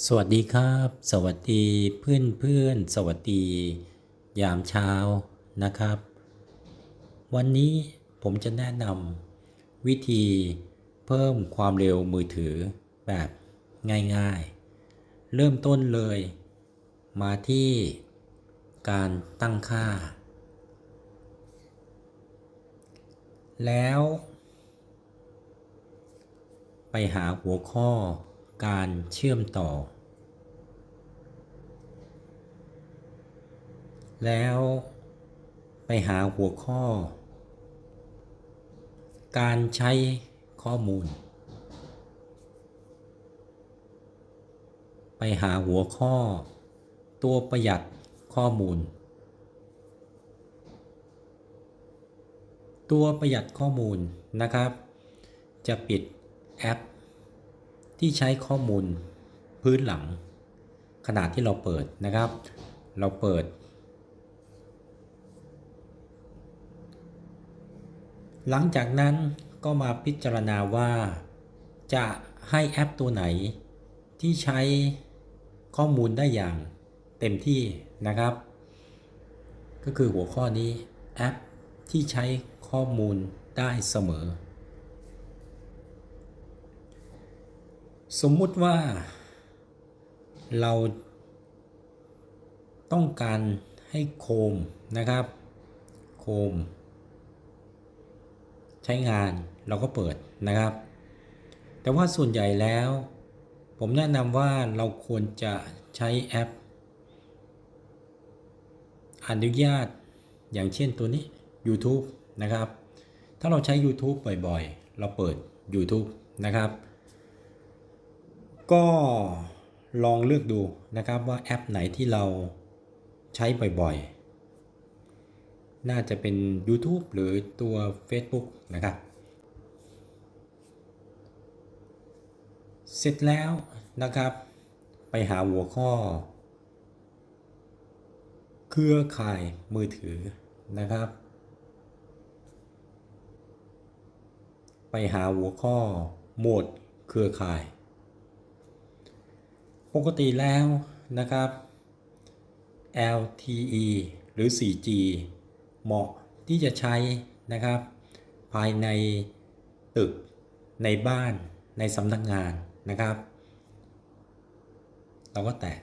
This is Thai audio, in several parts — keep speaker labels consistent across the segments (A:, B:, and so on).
A: สวัสดีครับ สวัสดีเพื่อนเพื่อนสวัสดี ยามเช้านะครับ วันนี้ผมจะแนะนำวิธีเพิ่มความเร็วมือถือแบบง่ายๆ เริ่มต้นเลย มาที่การตั้งค่า แล้ว ไปหาหัวข้อ การเชื่อมต่อ แล้วไปหาหัวข้อ การใช้ข้อมูล ไปหาหัวข้อ ตัวประหยัดข้อมูล ตัวประหยัดข้อมูลนะครับ จะปิดแอป ที่ใช้ข้อมูลพื้นหลัง ขนาดที่เราเปิดนะครับ เราเปิด หลังจากนั้นก็มาพิจารณาว่าจะให้แอปตัวไหน ที่ใช้ข้อมูลได้อย่างเต็มที่นะครับ ก็คือหัวข้อนี้แอปที่ใช้ข้อมูลได้เสมอ สมมุติว่าเราต้องการให้โคมนะครับ โคม ใช้งานเราก็เปิดนะครับ แต่ว่าส่วนใหญ่แล้ว ผมแนะนำว่าเราควรจะใช้แอป อนุญาตอย่างเช่นตัวนี้ YouTube นะครับ ถ้าเราใช้ YouTube บ่อยๆ เราเปิด YouTube นะครับ ก็ลองเลือกดูนะครับว่าแอปไหนที่เราใช้บ่อยๆ น่าจะเป็น YouTube หรือตัว Facebook นะครับ เสร็จแล้วนะครับ ไปหาหัวข้อ เครือข่ายมือถือนะครับ ไปหาหัวข้อโหมดเครือข่าย ปกติแล้วนะครับ LTE หรือ 4G เหมาะที่จะใช้นะครับ ภายในตึกในบ้านในสำนักงานนะครับ เราก็แตะ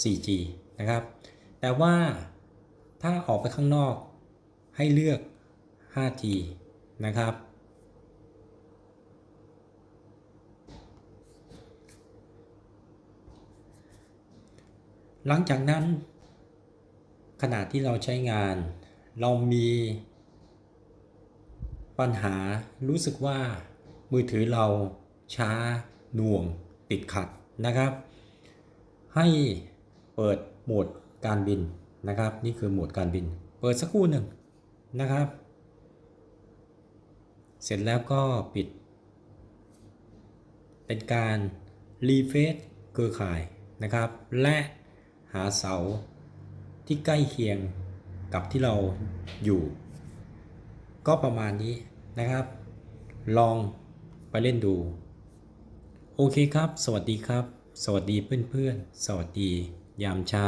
A: 4G นะครับ แต่ว่าถ้าออกไปข้างนอกให้เลือก 5G นะครับ หลังจากนั้น ขณะที่เราใช้งาน เรามีปัญหารู้สึกว่ามือถือเราช้าหน่วงติดขัดนะครับ ให้เปิดโหมดการบินนะครับ นี่คือโหมดการบิน เปิดสักครู่หนึ่งนะครับ เสร็จแล้วก็ปิด เป็นการรีเฟซเครือข่ายนะครับ และ หาเสาที่ใกล้เคียงกับที่เราอยู่ ก็ประมาณนี้นะครับ ลองไปเล่นดู โอเคครับ สวัสดีครับ สวัสดีเพื่อนๆ สวัสดียามเช้า